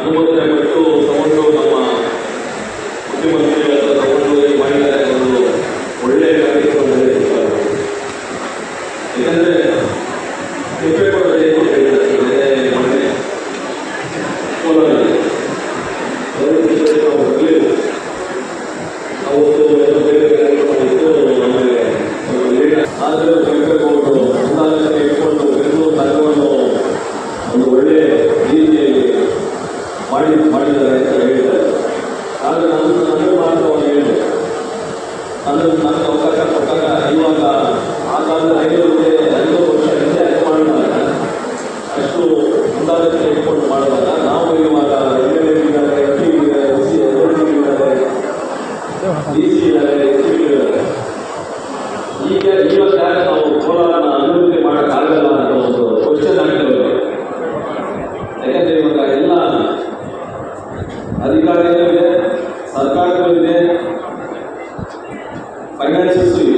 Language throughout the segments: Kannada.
ಅನುಮೋದನೆ ಕೊಟ್ಟು ತಗೊಂಡು ನಮ್ಮ ಮುಖ್ಯಮಂತ್ರಿಗಳ ತಗೊಂಡು ಏನು ಮಾಡಿದ್ದಾರೆ ಒಂದು ಒಳ್ಳೆಯ ಕಾರ್ಯಕ್ರಮ ಯಾಕಂದರೆ ಕೆಂಪೇಗೌಡರು ಏನು ಹೇಳಿದ್ದಾರೆ? ಮೊನ್ನೆ ಜೊತೆ ನಾವು ಅವತ್ತು ಬೇರೆ ಕಾರ್ಯಕ್ರಮ ಇತ್ತು ನಮಗೆ ಆದರೂ ಅದನ್ನು ನನಗೆ ಅವಕಾಶ ಕೊಟ್ಟಾಗ ಇವಾಗ ಆ ಕಾಲದ ಐನೂರು ಐನೂರು ವರ್ಷ ಹಿಂದೆ ಅದು ಮಾಡಿದಾಗ ಅಷ್ಟು ಮುಂದಾಲೋಚನೆ ಇಟ್ಕೊಂಡು ಮಾಡುವಾಗ ನಾವು ಇವಾಗ ಎಂ ಎಲ್ ಎ ಇದ್ದಾರೆ ಎಂ ಪಿ ಇದ್ದಾರೆ ಎಸ್ ಸಿ ಇದ್ದಾರೆ ಡಿ ಸಿ ಇದ್ದಾರೆ ಎಸ್ ಪಿ ಇದ್ದಾರೆ ಈಗ ಇವಾಗ ಯಾಕೆ ನಾವು ಕೋಲಾರನ ಅಭಿವೃದ್ಧಿ ಮಾಡೋಕ್ಕಾಗಲ್ಲ ಅಂತ ಒಂದು ಕ್ವಶನ್ ಆಗ್ತದೆ ಯಾಕಂದ್ರೆ ಇವಾಗ ಎಲ್ಲ ಅಧಿಕಾರಿಗಳು ಇದೆ ಸರ್ಕಾರಗಳು ಇದೆ ಫೈನಾನ್ಸಸ್ ಇದೆ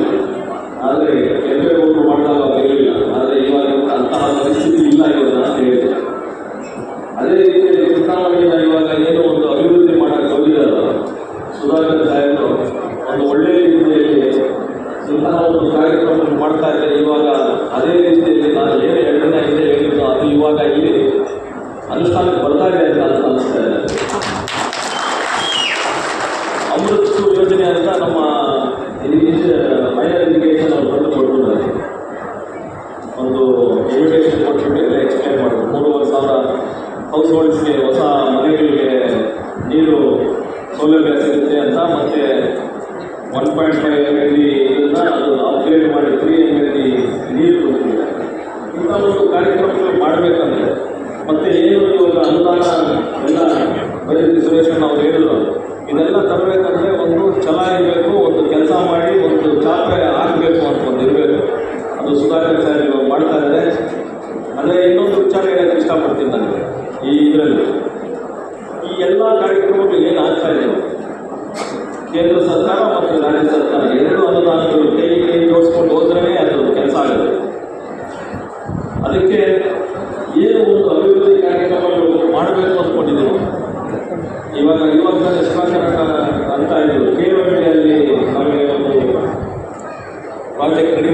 ಆದರೆ ಕೆಂಪೇಗೌಡರು ಮಾಡಿದಾಗ ಇರಲಿಲ್ಲ ಆದರೆ ಇವಾಗ ಅಂತಹ ಪರಿಸ್ಥಿತಿ ಇಲ್ಲ ಇವಾಗ ಅಂತ ಹೇಳಿದೆ ಅದೇ ರೀತಿಯಲ್ಲಿ ಸಿದ್ದರಾಮಯ್ಯ ಇವಾಗ ಏನು ಒಂದು ಅಭಿವೃದ್ಧಿ ಮಾಡಕ್ಕೆ ಹೋಗಿದ್ದಾರೋ ಸುಧಾಕರ್ ಸಾಹೇಬರು ಒಂದು ಒಳ್ಳೆಯ ರೀತಿಯಲ್ಲಿ ಇಂತಹ ಒಂದು ಕಾರ್ಯಕ್ರಮ ಮಾಡ್ತಾ ಇದ್ದಾರೆ ಇವಾಗ ಅದೇ ರೀತಿಯಲ್ಲಿ ನಾನು ಏನು ಎರಡನೇ ಹಿಂದೆ ಹೇಳಿದ್ದು ಅದು ಇವಾಗ ಇಲ್ಲಿ ಅನುಷ್ಠಾನಕ್ಕೆ ಬರ್ತಾ ಇದೆ ಅಂತ ನನಗೆ ಅನಿಸ್ತಾ ಇದೆ ಅಮೃತ್ ಯೋಜನೆ ಅಂತ ನಮ್ಮ ಹೈಯರ್ ಎಜುಕೇಷನ್ ಅವರು ಬಂದು ಕೊಟ್ಟಿದ್ದಾರೆ. ಒಂದು ಎಜುಕೇಷನ್ ಕೊಟ್ಬಿಟ್ಟು ಎಲ್ಲ ಎಕ್ಸ್ಪ್ಲೈನ್ ಮಾಡೋದು ಮೂರುವರೆ ಸಾವಿರ ಹೌಸ್ ಹೋಲ್ಡ್ಸ್ಗೆ ಹೊಸ ಮನೆಗಳಿಗೆ ನೀರು ಸೌಲಭ್ಯ ಸಿಗುತ್ತೆ ಅಂತ ಮತ್ತೆ one point five M L ಅದು ಅಪ್ಗ್ರೇಡ್ ಮಾಡಿ ತ್ರೀ ಎಂ ಎಲ್ ನೀರು ಕೊಡ್ತಿದೆ ಇಂಥ ಒಂದು ಕಾರ್ಯಕ್ರಮಗಳು ಮಾಡಬೇಕಂದ್ರೆ ಮತ್ತೆ ಏನು ಇವಾಗ ಅನುದಾನ ಎಲ್ಲ ಬರೀ ಸುರೇಶನ್ ಅವ್ರು ಹೇಳಿದ್ರು. ಇದೆಲ್ಲ ತರಬೇಕಂದ್ರೆ ಒಂದು ಛಲ ಇರಬೇಕು, ಒಂದು ಕೆಲಸ ಮಾಡಿ, ಒಂದು ಚಾಪೆ ಆಗಬೇಕು ಅಂತ ಒಂದು ಇರಬೇಕು. ಅದು ಸುಧಾಕರ್ ಸರ್ ಮಾಡ್ತಾ ಇದ್ದಾರೆ. ಆದರೆ ಇನ್ನೊಂದು ವಿಚಾರ ಹೇಳೋಕ್ಕೆ ಇಷ್ಟಪಡ್ತೀನಿ ನನಗೆ ಈ ಇದರಲ್ಲಿ ಈ ಎಲ್ಲ ಕಾರ್ಯಕ್ರಮಗಳು ಏನು ಕೇಂದ್ರ ಸರ್ಕಾರ ಮತ್ತು ರಾಜ್ಯ ಸರ್ಕಾರ ಎರಡು ಅನುದಾನಗಳು ಕೈ ಕೈ ಜೋಡಿಸ್ಕೊಂಡು ಹೋದ್ರೇ ಅದು ಕೆಲಸ ಆಗುತ್ತೆ. ಅದಕ್ಕೆ ಏನು ಒಂದು ಅಭಿವೃದ್ಧಿ ಕಾರ್ಯಕ್ರಮಗಳು ಮಾಡಬೇಕು ಅಂದ್ಕೊಂಡಿದ್ದೀವಿ. ಇವಾಗ ಇವಾಗ ಶಿವಕರ್ನಾಟಕ ಅಂತ ಇದ್ರು ಕೇವಳಿಯಲ್ಲಿ ನಮಗೆ ಒಂದು ಪ್ರಾಜೆಕ್ಟ್ ರೆಡಿ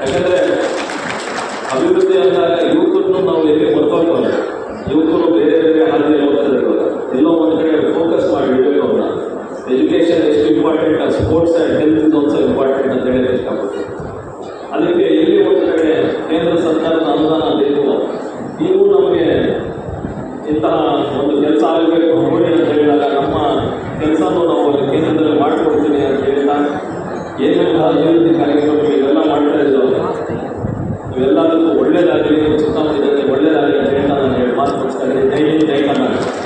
ಯಾಕಂದರೆ ಅಭಿವೃದ್ಧಿ ಅಂದಾಗ ಯುವಕರನ್ನು ನಾವು ಎಲ್ಲಿ ಬರ್ಕೊಂಡ್ಬಲ್ಲ ಯುವಕರು ಬೇರೆ ಬೇರೆ ಹಾದಿ ಹೋಗ್ತಾರೆ ಎಲ್ಲೋ ಒಂದು ಕಡೆ ಫೋಕಸ್ ಮಾಡಿ ಇಡಬೇಕು ಅವ್ರನ್ನ ಎಜುಕೇಷನ್ ಎಷ್ಟು important sports and health is also important ಅಂತ ಹೇಳೋಕ್ಕೆ ಇಷ್ಟಪಡ್ತೀನಿ. ಅದಕ್ಕೆ ಎಲ್ಲಿ ಒಂದು ಕಡೆ ಕೇಂದ್ರ ಸರ್ಕಾರದ ಅನುದಾನ ಏನಿದೆ ಕಾರ್ಯಕ್ರಮ ಇವೆಲ್ಲ ಮಾಡ್ತಾ ಇದ್ರು ಇವೆಲ್ಲದಕ್ಕೂ ಒಳ್ಳೇದಾಗಲಿ ಸುತ್ತಮುತ್ತ ಒಳ್ಳೇದಾಗಲಿ ಅಂತ ಹೇಳ್ತಾ ನಾನು ಹೇಳಿ, ಮಾತು ಕೊಡ್ತಾ ಇದ್ದೀನಿ. ದಯವಿಟ್ಟು